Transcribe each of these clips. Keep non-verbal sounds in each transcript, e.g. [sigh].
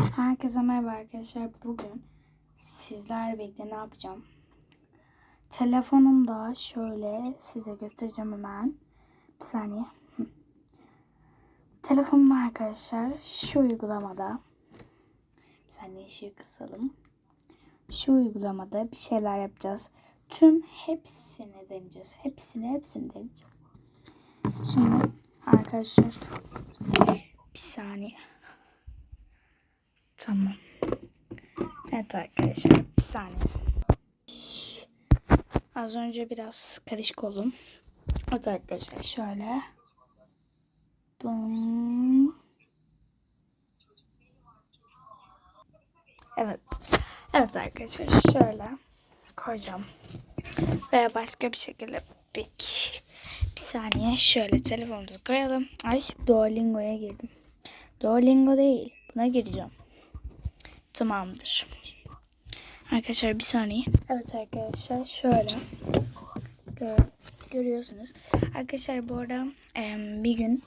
Herkese merhaba arkadaşlar. Bugün sizlerle birlikte ne yapacağım? Telefonumda şöyle size göstereceğim hemen. Bir saniye. Telefonumda arkadaşlar şu uygulamada bir saniye ışığı kısalım. Şu uygulamada bir şeyler yapacağız. Tüm hepsini deneyeceğiz. Hepsini hepsini deneyeceğim. Şimdi arkadaşlar bir saniye. Tamam. Evet arkadaşlar bir saniye. Az önce biraz karışık oldum. Evet arkadaşlar şöyle. Bum. Evet. Evet arkadaşlar şöyle koyacağım. Veya başka bir şekilde bir, bir saniye şöyle telefonumuzu koyalım. Ay Duolingo'ya girdim. Duolingo değil. Buna gireceğim. Tamamdır. Arkadaşlar bir saniye. Evet arkadaşlar şöyle. Gör, görüyorsunuz. Arkadaşlar bu arada bir gün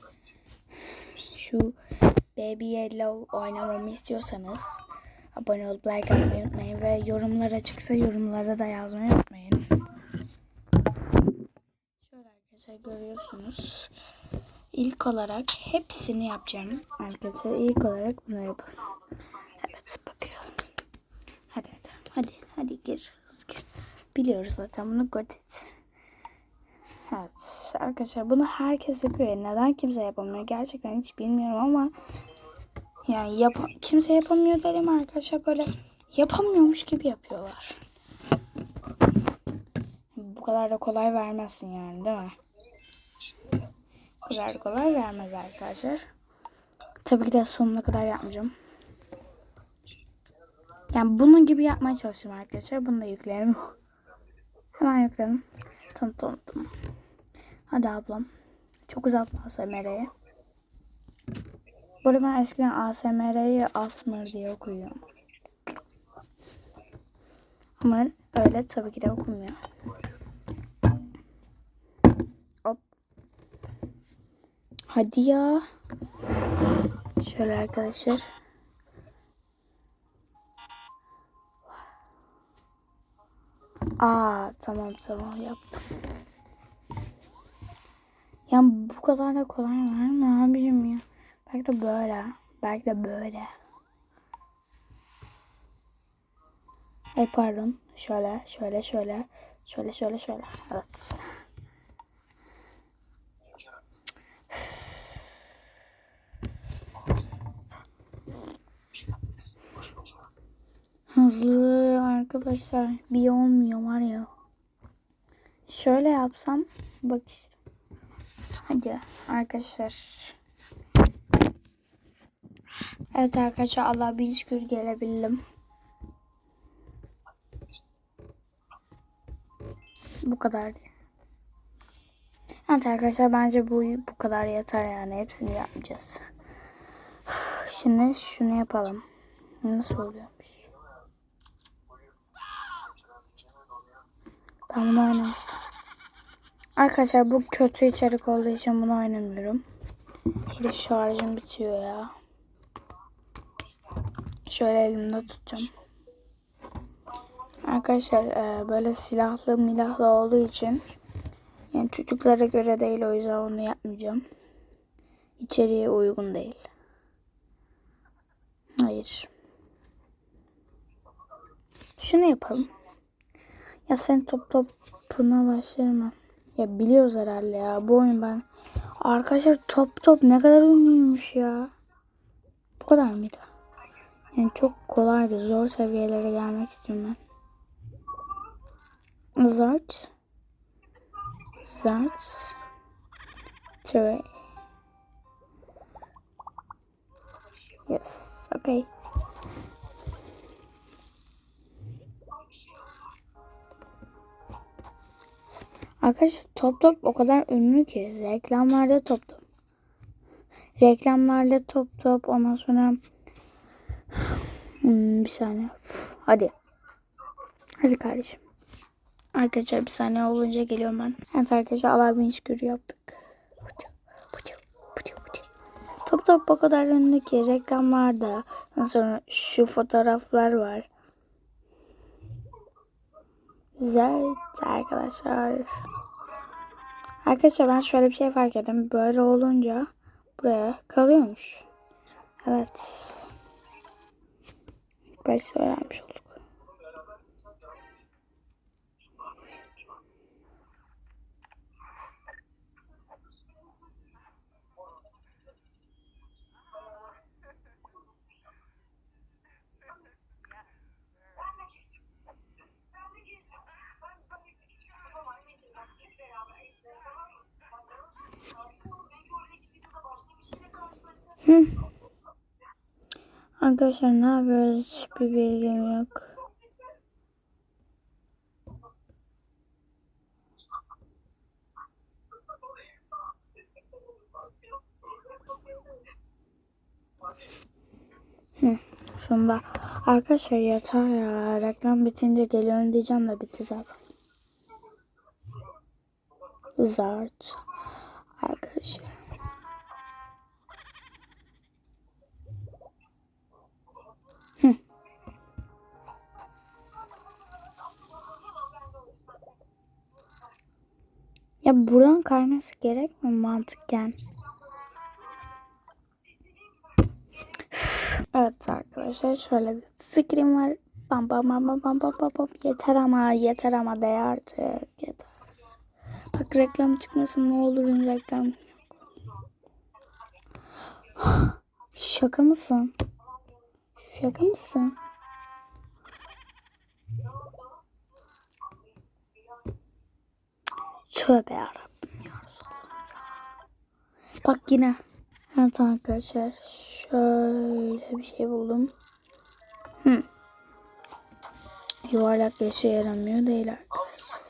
şu Baby Yellow oynamamı istiyorsanız abone olup like atmayı unutmayın ve yorumlar açıksa yorumlara da yazmayı unutmayın. Şöyle arkadaşlar görüyorsunuz. İlk olarak hepsini yapacağım. Arkadaşlar ilk olarak bunu yapalım. Evet bakalım. Hadi hadi. Hadi hadi gir. gir. Biliyoruz zaten bunu Godit. Evet arkadaşlar bunu herkes yapıyor. Neden kimse yapamıyor? Gerçekten hiç bilmiyorum ama yani yap kimse yapamıyor dedim arkadaşlar böyle yapamıyormuş gibi yapıyorlar. Bu kadar da kolay vermezsin yani değil mi? Bu kadar da kolay vermez arkadaşlar. Tabii ki de sonuna kadar yapmayacağım. Yani bunun gibi yapmaya çalışıyorum arkadaşlar. Bunu da yükleyelim. Hemen yükledim. Tanıtım. Hadi ablam. Çok uzatma ASMR'ye. Bu ben eskiden ASMR'yi Asmr diye okuyorum. Ama öyle tabii ki de okunmuyor. Hop. Hadi ya. Şöyle arkadaşlar. Aa tamam tamam yaptım. Ya bu kadar da kolay var mı abicim ya? Belki de böyle. Belki de böyle. Ay pardon. Şöyle, şöyle, şöyle. Şöyle, şöyle, şöyle. Evet. Hızlı arkadaşlar. Bir olmuyor var ya. Şöyle yapsam bak işte. Hadi arkadaşlar. Evet arkadaşlar Allah bir şükür gelebildim. Bu kadar. Evet arkadaşlar bence bu bu kadar yeter yani hepsini yapmayacağız. Şimdi şunu yapalım. Nasıl oluyormuş? Ben bunu. Arkadaşlar bu kötü içerik olduğu için bunu oynamıyorum. Bir şarjım bitiyor ya. Şöyle elimde tutacağım. Arkadaşlar e, böyle silahlı milahlı olduğu için yani çocuklara göre değil o yüzden onu yapmayacağım. İçeriye uygun değil. Hayır. Şunu yapalım. Ya sen top topuna başlarım Ya biliyoruz herhalde ya. Bu oyun ben... Arkadaşlar top top ne kadar ünlüymüş ya. Bu kadar mıydı? Yani çok kolaydı. Zor seviyelere gelmek istiyorum ben. Zart. Zart. Tray. Yes. Okay. Arkadaşlar top top o kadar ünlü ki reklamlarda top top. Reklamlarda top top ondan sonra hmm, bir saniye. Hadi. Hadi kardeşim. Arkadaşlar bir saniye olunca geliyorum ben. Evet arkadaşlar Allah bin şükür yaptık. Top top o kadar önündeki reklamlarda. Ondan sonra şu fotoğraflar var. Güzel arkadaşlar. Arkadaşlar ben şöyle bir şey fark ettim. Böyle olunca buraya kalıyormuş. Evet. Başta öğrenmiş olduk. Hı. Arkadaşlar ne yapıyoruz? Hiçbir bilgim yok. Hı. Şunda arkadaşlar yeter ya. Reklam bitince geliyorum diyeceğim de bitti zaten. Zart. Arkadaşlar. Ya buradan kayması gerek mi mantıken? Evet arkadaşlar şöyle bir fikrim var. Bam bam bam bam bam bam bam. Yeter ama yeter ama de artık yeter. Bak reklam çıkmasın ne olur reklam. [gasps] Şaka mısın? Şaka mısın? Tövbe yarabbim. Bak yine. Evet arkadaşlar. Şöyle bir şey buldum. Hı. Yuvarlak bir şey yaramıyor değil arkadaşlar.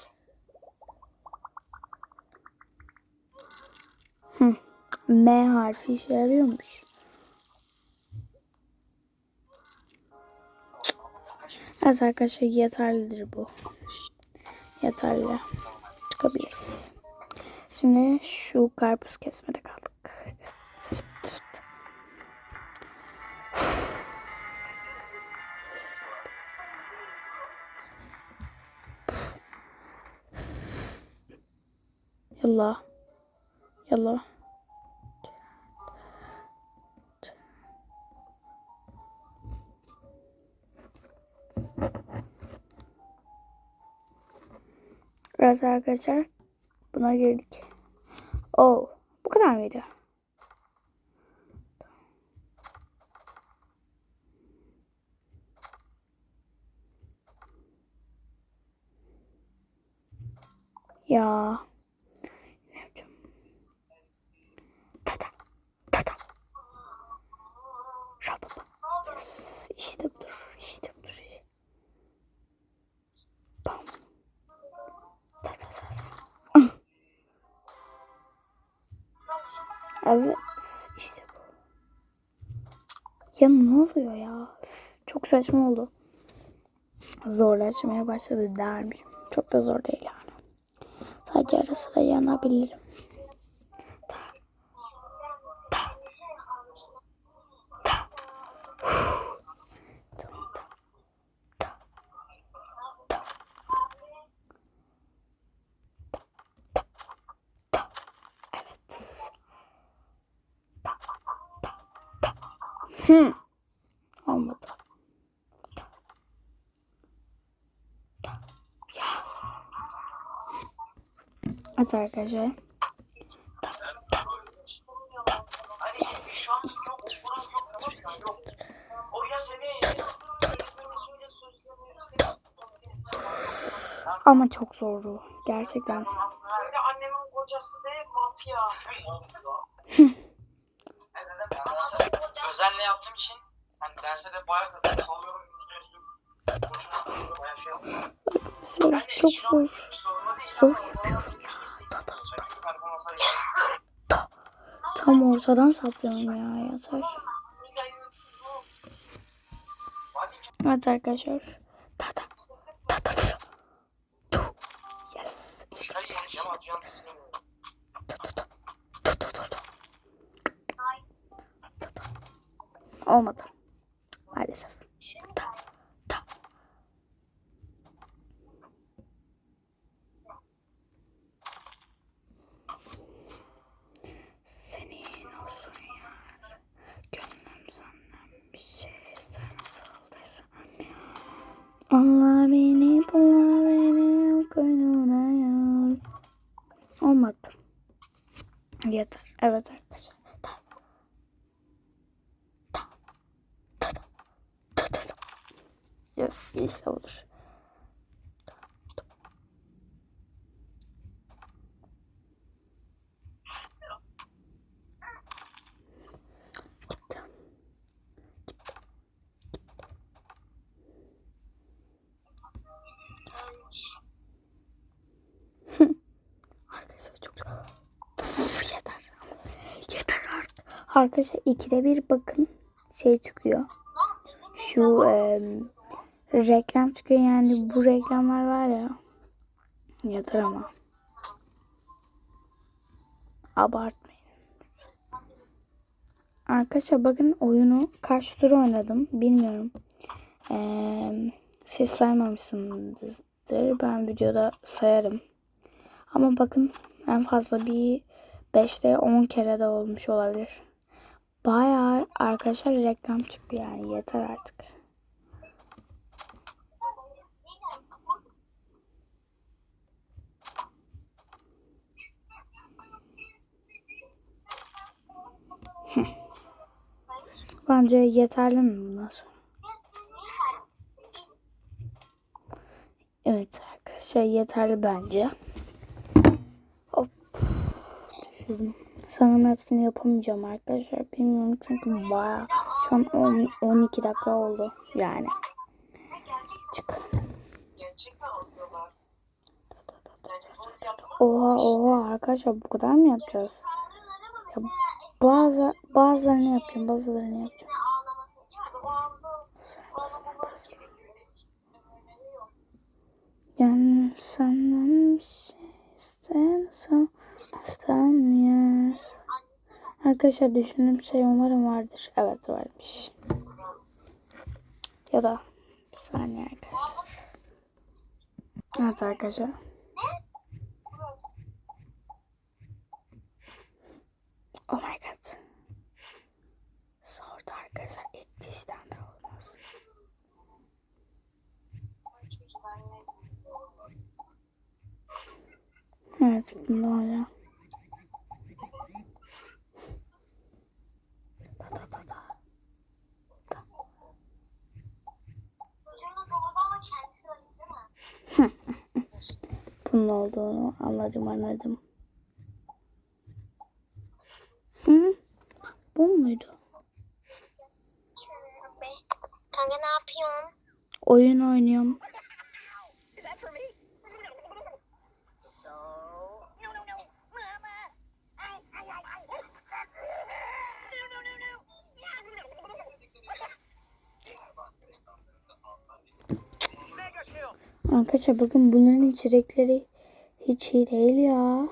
Hı. M harfi işe yarıyormuş. Evet arkadaşlar yeterlidir bu. Yeterli. Çıkabiliriz. Şimdi şu karpuz kesmede kaldık. Evet, evet, evet. Yalla. Yalla. Evet arkadaşlar. Buna girdik. Oh. Bu kadar mıydı? Ya. Ne yapacağım? Tata. Tata. Şapapa. Yes. İşte budur. İşte budur. Bam. Ta ta ta ta. Evet işte bu. Ya ne oluyor ya? Çok saçma oldu. Zorlaşmaya başladı dermişim. Çok da zor değil yani. Sadece ara sıra yanabilirim. Ta. Ta. Ta. Ta. Ta. Ta. Evet. Hı. Olmadı. Ya. Arkadaşlar. Ama çok zordu. Gerçekten. Annemin kocası da mafya. Özenle yaptığım için hani derse de bayağı kadar da. Zor, çok zor. Zor yapıyorum ya. Da, da, da. Tam ortadan saplıyorum ya yeter. Evet arkadaşlar. Da da. Da da. Tu. Yes. İşte. işte. Tu tu tu. Olmadı. Maalesef. Allah beni bul beni koynuna yar. Olmadı. Yeter. Evet arkadaşlar. Yes, işte olur. Gitti. Arkadaşlar çok Uf, yeter. Yeter artık. Arkadaşlar ikide bir bakın şey çıkıyor. Şu em, reklam çıkıyor yani bu reklamlar var ya. Yeter ama. Abartmayın. Arkadaşlar bakın oyunu kaç tur oynadım bilmiyorum. Ee, siz saymamışsınızdır. Ben videoda sayarım. Ama bakın en fazla bir 5'te 10 kere de olmuş olabilir. Bayağı arkadaşlar reklam çıkıyor yani yeter artık. [laughs] Bence yeterli mi sonra? Evet arkadaşlar yeterli bence. Hop. Düşürdüm. Sanırım hepsini yapamayacağım arkadaşlar. Bilmiyorum çünkü bayağı şu an 10, 12 dakika oldu yani. Çık. Oha oha arkadaşlar bu kadar mı yapacağız? Ya bazı bazılarını yapacağım bazılarını yapacağım. Yani senden bir şey istesem ya. Arkadaşlar düşündüğüm şey umarım vardır. Evet varmış. Ya da bir saniye arkadaşlar. Evet arkadaşlar. Oh my god. Sordu arkadaşlar. İlk dişten de olmaz. Evet öyle. Da da da da. [laughs] Bunun olduğunu anladım anladım. Hı? Bu muydu? Kanka ne yapıyorsun? Oyun oynuyorum. Arkadaşlar bakın bunların içerikleri hiç iyi değil ya.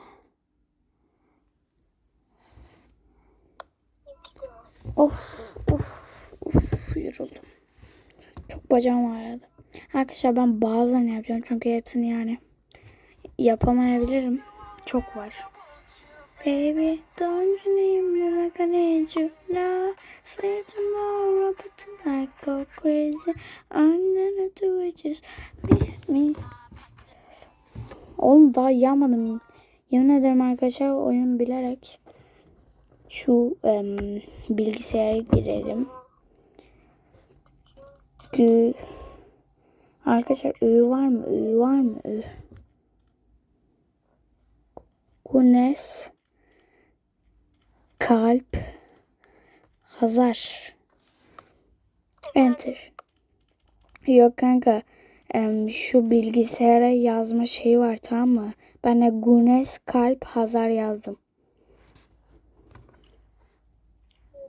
Of of of yoruldum. Çok bacağım ağrıdı. Arkadaşlar ben bazılarını yapacağım çünkü hepsini yani yapamayabilirim. Çok var. Baby, don't you need me like I need you now? Say tomorrow, but tonight go crazy. I'm gonna do it just me, me. Oğlum daha yapmadım. Yemin ederim arkadaşlar oyun bilerek şu em, bilgisayara girelim. Gü Arkadaşlar ü var mı? Ü var mı? Ü. Gunes Kalp Hazar Enter Yok kanka şu bilgisayara yazma şeyi var tamam mı? Ben de Gunes Kalp Hazar yazdım.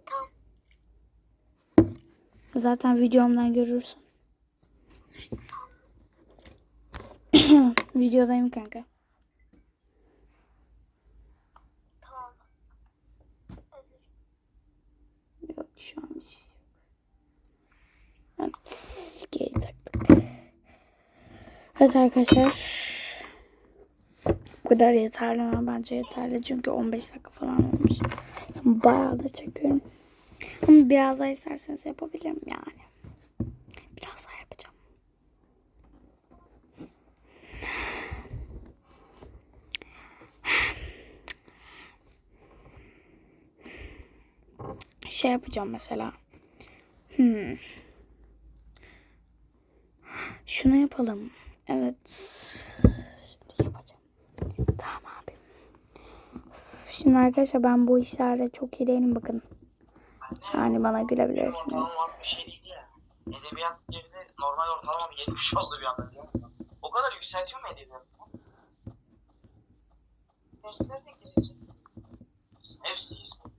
Tamam. Zaten videomdan görürsün. [coughs] Videodayım kanka. Tamam. Yok şu an bir şey. Evet arkadaşlar. Bu kadar yeterli mi? Bence yeterli. Çünkü 15 dakika falan olmuş. Bayağı da çekiyorum. Ama biraz daha isterseniz yapabilirim yani. Biraz daha yapacağım. Şey yapacağım mesela. Hmm. Şunu yapalım. Evet. Şimdi yapacağım. Tamam abi. Şimdi arkadaşlar ben bu işlerde çok iyi değilim bakın. Yani bana gülebilirsiniz. Şey. Edebiyat yerine normal ortalama bir 70 oldu bir anda biliyor musun? O kadar yükseltiyor mu edebiyat? Dersler de gelecek. Hepsi iyisin.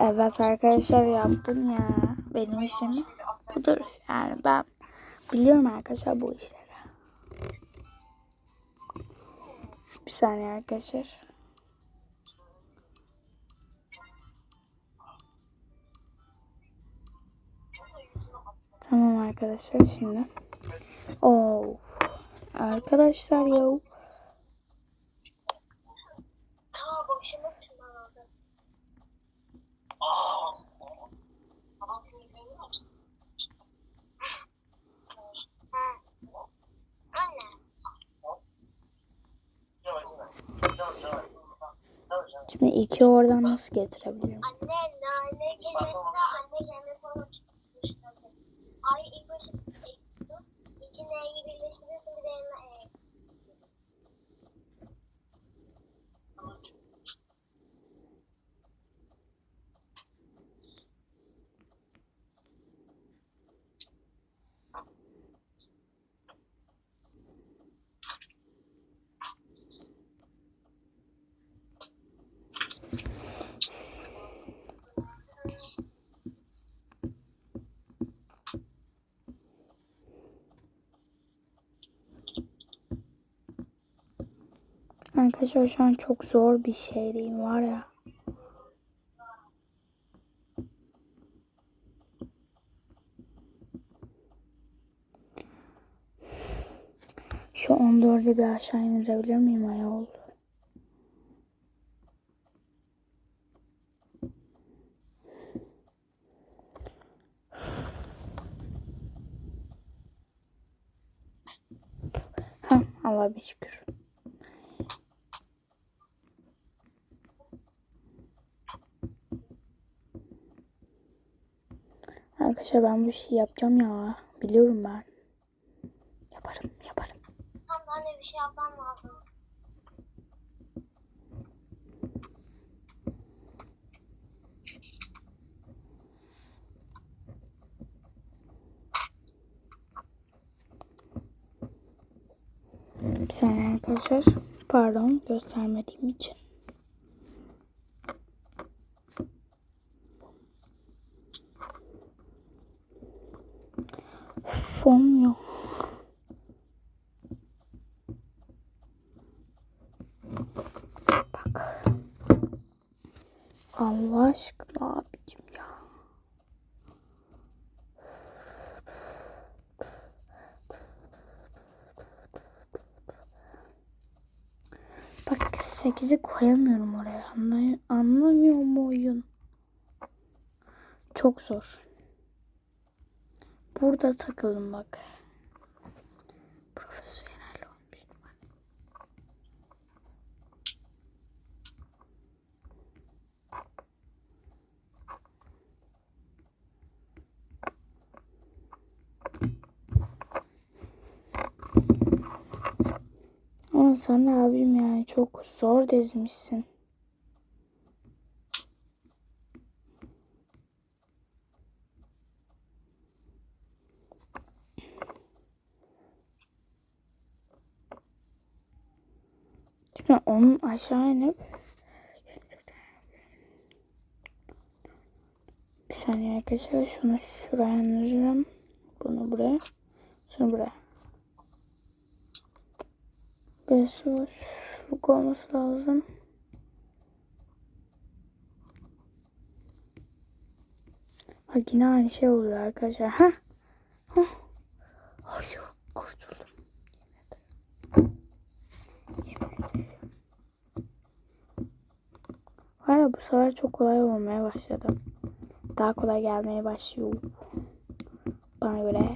Evet arkadaşlar yaptım ya. Benim işim budur. Yani ben biliyorum arkadaşlar bu işleri. Bir saniye arkadaşlar. Tamam arkadaşlar şimdi. Oo. Arkadaşlar ya. Ta boşuna Şimdi iki oradan nasıl getirebilirim? Anne nane kelimesi anne kelimesi olarak çıkmıştı. Ay Arkadaşlar şu an çok zor bir şey diyeyim var ya. Şu 14'ü bir aşağı indirebilir miyim ayol? Ha, Allah'a bir şükür. Arkadaşlar ben bu işi yapacağım ya. Biliyorum ben. Yaparım, yaparım. Tam ben de bir şey yapmam lazım. Bir saniye arkadaşlar. Pardon göstermediğim için. Fon yok. Bak. Allah aşkına abicim ya. Bak 8'i koyamıyorum oraya. Anlay anlamıyor mu oyun? Çok zor. Burada takıldım bak. Profesyonel olmuş. Ama de abim yani çok zor dizmişsin. Şimdi onun aşağı inip bir saniye arkadaşlar şunu şuraya indiririm. Bunu buraya. Şunu buraya. Burası boşluk olması lazım. Bak yine aynı şey oluyor arkadaşlar. Ha? Hayır. kurtuldum. Yemin ederim. Var ya bu sefer çok kolay olmaya başladı. Daha kolay gelmeye başlıyor. Bana göre.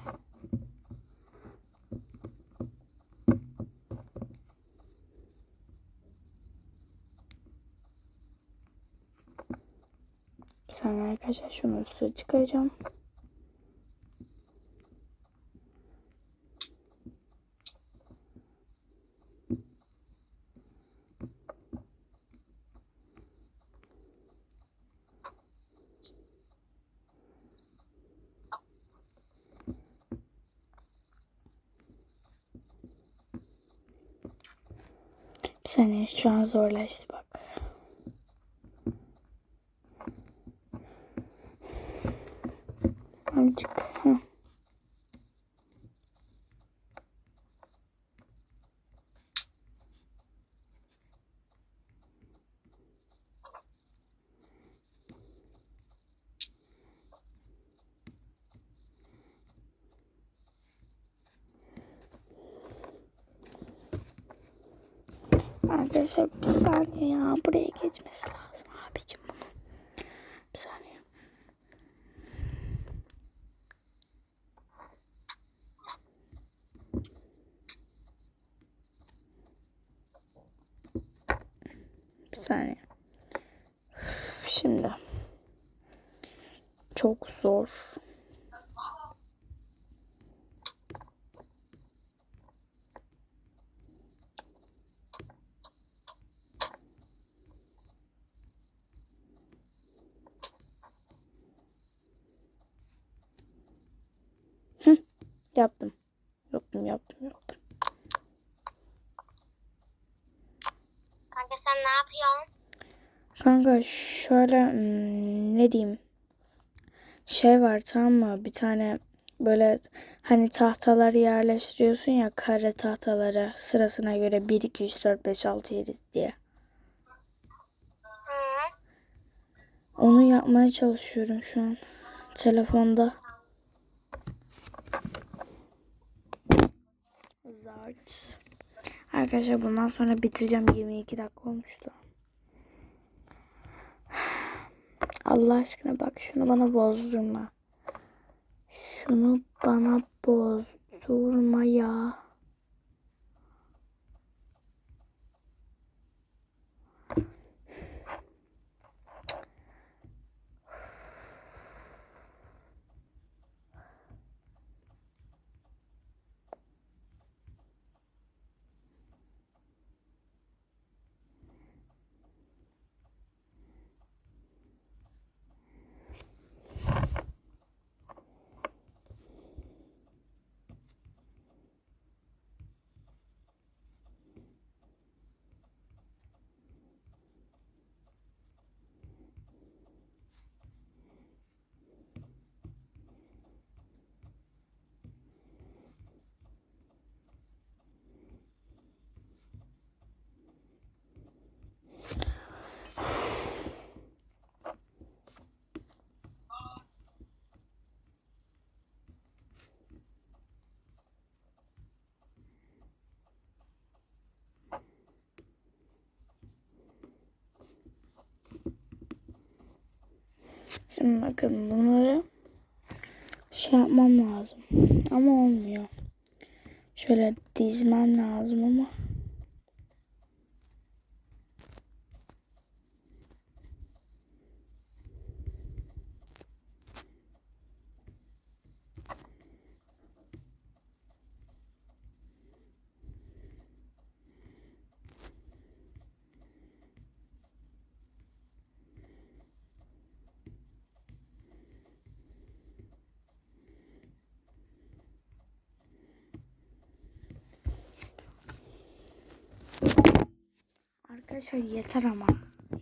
Bir saniye arkadaşlar şunu üstüne çıkaracağım. Bir şu an zorlaştı bak. Hı. Arkadaşlar bir saniye ya buraya geçmesi lazım abicim bunun. Bir saniye. Bir saniye. Şimdi. Çok zor. Yaptım. Yaptım yaptım yaptım. Kanka sen ne yapıyorsun? Kanka şöyle hmm, ne diyeyim. Şey var tamam mı? Bir tane böyle hani tahtaları yerleştiriyorsun ya kare tahtaları sırasına göre 1 2 3 4 5 6 7 diye. Onu yapmaya çalışıyorum şu an telefonda. Zart. Arkadaşlar bundan sonra bitireceğim 22 dakika olmuştu. Allah aşkına bak şunu bana bozdurma. Şunu bana bozdurma ya. Şimdi bakın bunları şey yapmam lazım. Ama olmuyor. Şöyle dizmem lazım ama. Arkadaşlar yeter ama.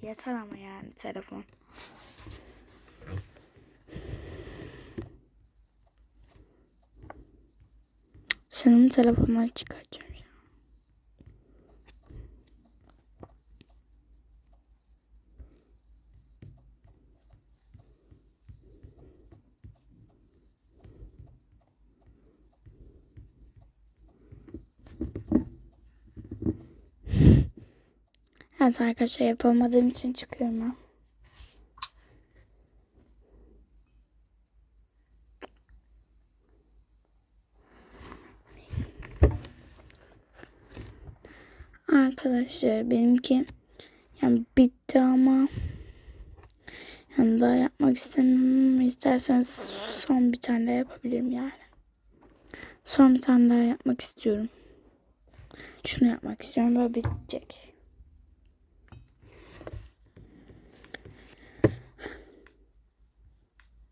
Yeter ama yani telefon. Senin telefondan çıkartacağım. ya. Evet arkadaşlar yapamadığım için çıkıyorum ben. Arkadaşlar benimki yani bitti ama yani daha yapmak istemiyorum. İsterseniz son bir tane daha yapabilirim yani. Son bir tane daha yapmak istiyorum. Şunu yapmak istiyorum ve bitecek.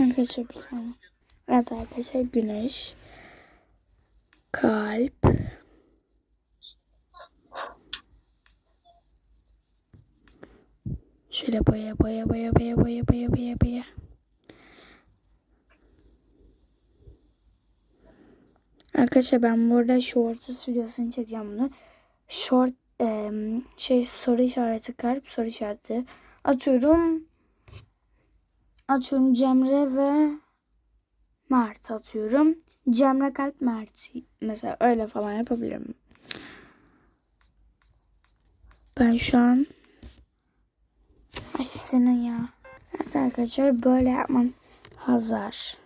Arkadaşlar bir saniye. Evet arkadaşlar güneş. Kalp. Şöyle boya boya boya boya boya boya boya boya. Arkadaşlar ben burada shorts videosunu çekeceğim bunu. Short em, şey soru işareti kalp soru işareti atıyorum atıyorum Cemre ve Mert atıyorum. Cemre kalp Mert mesela öyle falan yapabilirim. Ben şu an Ay senin ya. Evet arkadaşlar böyle yapmam hazır.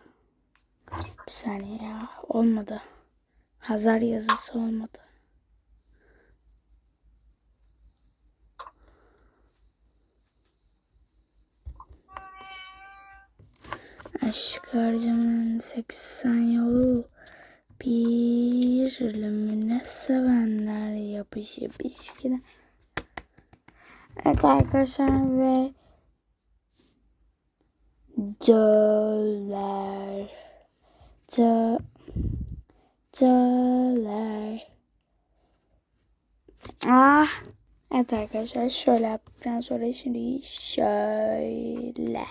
Bir saniye ya olmadı. Hazar yazısı olmadı. Aşk harcamanın 80 yolu bir ölümüne sevenler yapışıp ilişkine. Evet arkadaşlar ve Döler Dö Döler Ah Evet arkadaşlar şöyle yaptıktan sonra şimdi şöyle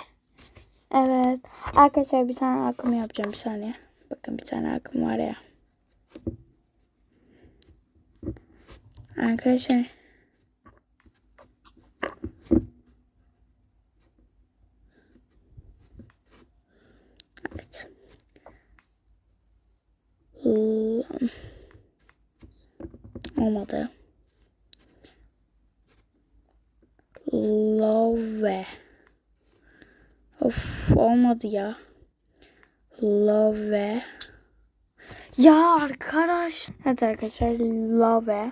Evet. Arkadaşlar bir tane akım yapacağım bir saniye. Bakın bir tane akım var ya. Arkadaşlar. Evet. L- Olmadı. Love. Of olmadı ya. Love. Ya arkadaş. Evet arkadaşlar love.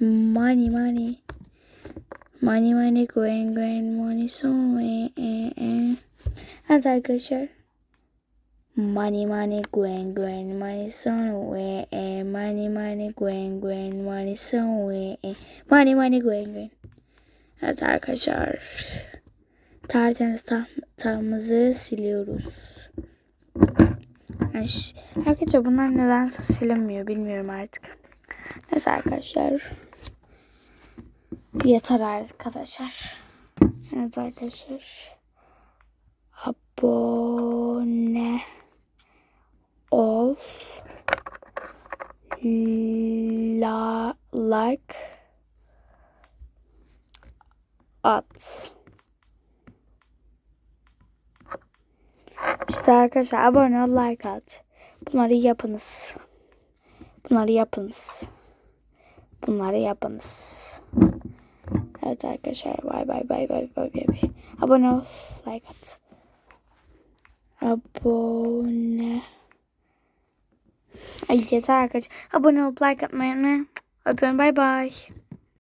Money money. Money money going going money somewhere. Eh, eh. Evet arkadaşlar. Money money going going money somewhere. Eh. Money money going going money somewhere. Eh. Money money going going. Evet arkadaşlar. Tertemiz tahtamızı siliyoruz. Yani arkadaşlar bunlar nedense silinmiyor bilmiyorum artık. Neyse arkadaşlar. Yeter arkadaşlar. Evet arkadaşlar. Abone ol. La, like at. İşte arkadaşlar abone ol like at. Bunları yapınız. Bunları yapınız. Bunları yapınız. Evet arkadaşlar bay bay bay bay bay bay. Abone ol like at. Abone. Ay yeter arkadaşlar. Abone ol like atmayı unutmayın. Öpüyorum bay bay.